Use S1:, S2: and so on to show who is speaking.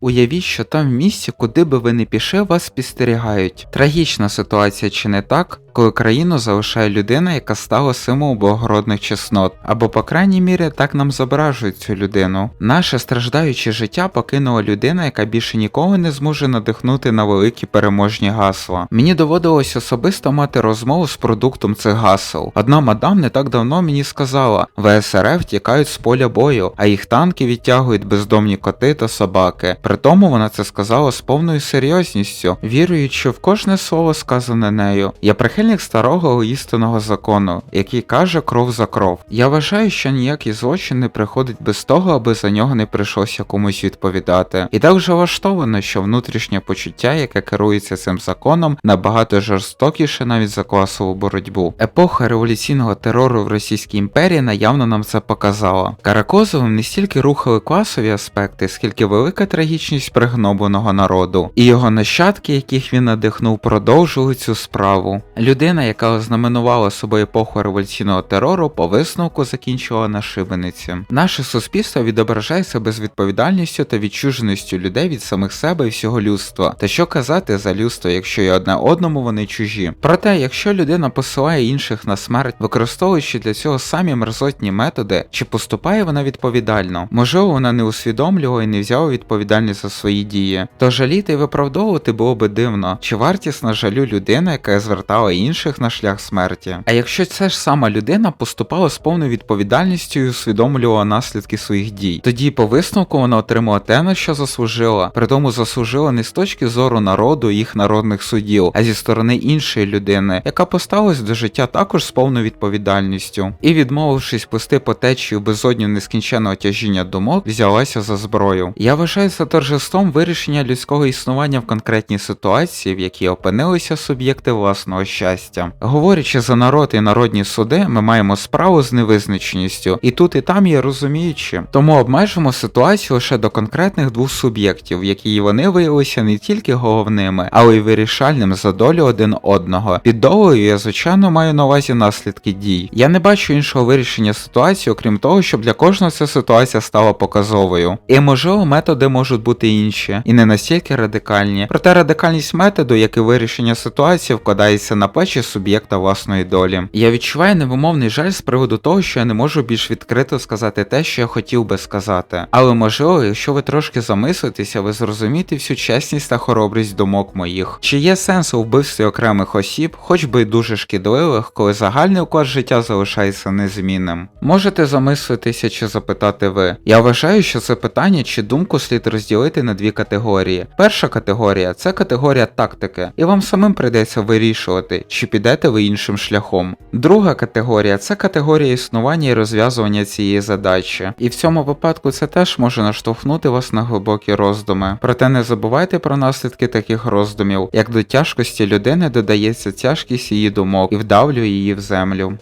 S1: Уявіть, що там в місці, куди би ви не пішли, вас спостерігають. Трагічна ситуація чи не так, коли країну залишає людина, яка стала символом благородних чеснот, або, по крайній мірі, так нам зображують цю людину. Наше страждаюче життя покинула людина, яка більше ніколи не зможе надихнути на великі переможні гасла. Мені доводилось особисто мати розмову з продуктом цих гасел. Одна мадам не так давно мені сказала: ВСРФ тікають з поля бою, а їх танки відтягують бездомні коти та собаки. При тому вона це сказала з повною серйозністю, віруючи в кожне слово сказане нею. Я прихильник старого істинного закону, який каже кров за кров. Я вважаю, що ніякий злочин не приходить без того, аби за нього не прийшлося комусь відповідати. І так вже влаштовано, що внутрішнє почуття, яке керується цим законом, набагато жорстокіше навіть за класову боротьбу. Епоха революційного терору в Російській імперії наявно нам це показала. Каракозовим не стільки рухали класові аспекти, скільки велика трагічність пригнобленого народу, і його нащадки, яких він надихнув, продовжили цю справу. Людина, яка ознаменувала собою епоху революційного терору, по висновку закінчила на шибениці. Наше суспільство відображається безвідповідальністю та відчуженістю людей від самих себе і всього людства. Та що казати за людство, якщо і одне одному вони чужі? Проте, якщо людина посилає інших на смерть, використовуючи для цього самі мерзотні методи, чи поступає вона відповідально? Можливо, вона не усвідомлювала і не взяла відповідальність за свої дії. То жаліти і виправдовувати було би дивно, чи вартісна жалю людина, яка звертала інших на шлях смерті. А якщо ця ж сама людина поступала з повною відповідальністю і усвідомлювала наслідки своїх дій, тоді по висновку вона отримала те, на що заслужила, при тому заслужила не з точки зору народу їх народних судів, а зі сторони іншої людини, яка поставилась до життя також з повною відповідальністю, і, відмовившись пусти по течію безодню нескінченного тяжіння думок, взялася за зброю. Я вважаю це торжеством вирішення людського існування в конкретній ситуації, в якій опинилися суб'єкти власного щастя. Говорячи за народ і народні суди, ми маємо справу з невизначеністю, і тут і там є розуміючі. Тому обмежимо ситуацію лише до конкретних двох суб'єктів, в якій вони виявилися не тільки головними, але й вирішальним за долю один одного. Під долею я звичайно маю на увазі наслідки дій. Я не бачу іншого вирішення ситуації, окрім того, щоб для кожного ця ситуація стала показовою. І можливо, методи можуть бути інші, і не настільки радикальні. Проте радикальність методу, як і вирішення ситуації, вкладається на плечі суб'єкта власної долі. Я відчуваю невимовний жаль з приводу того, що я не можу більш відкрито сказати те, що я хотів би сказати. Але можливо, якщо ви трошки замислитеся, ви зрозумієте всю чесність та хоробрість думок моїх. Чи є сенс у вбивстві окремих осіб, хоч би й дуже шкідливих, коли загальний уклад життя залишається незмінним? Можете замислитися чи запитати ви. Я вважаю, що це питання чи думку слід розділити на дві категорії. Перша категорія це категорія тактики, і вам самим прийдеться вирішувати, чи підете ви іншим шляхом. Друга категорія це категорія існування і розв'язування цієї задачі. І в цьому випадку це теж може наштовхнути вас на глибокі роздуми. Проте не забувайте про наслідки таких роздумів, як до тяжкості людини додається тяжкість її думок і вдавлює її в землю.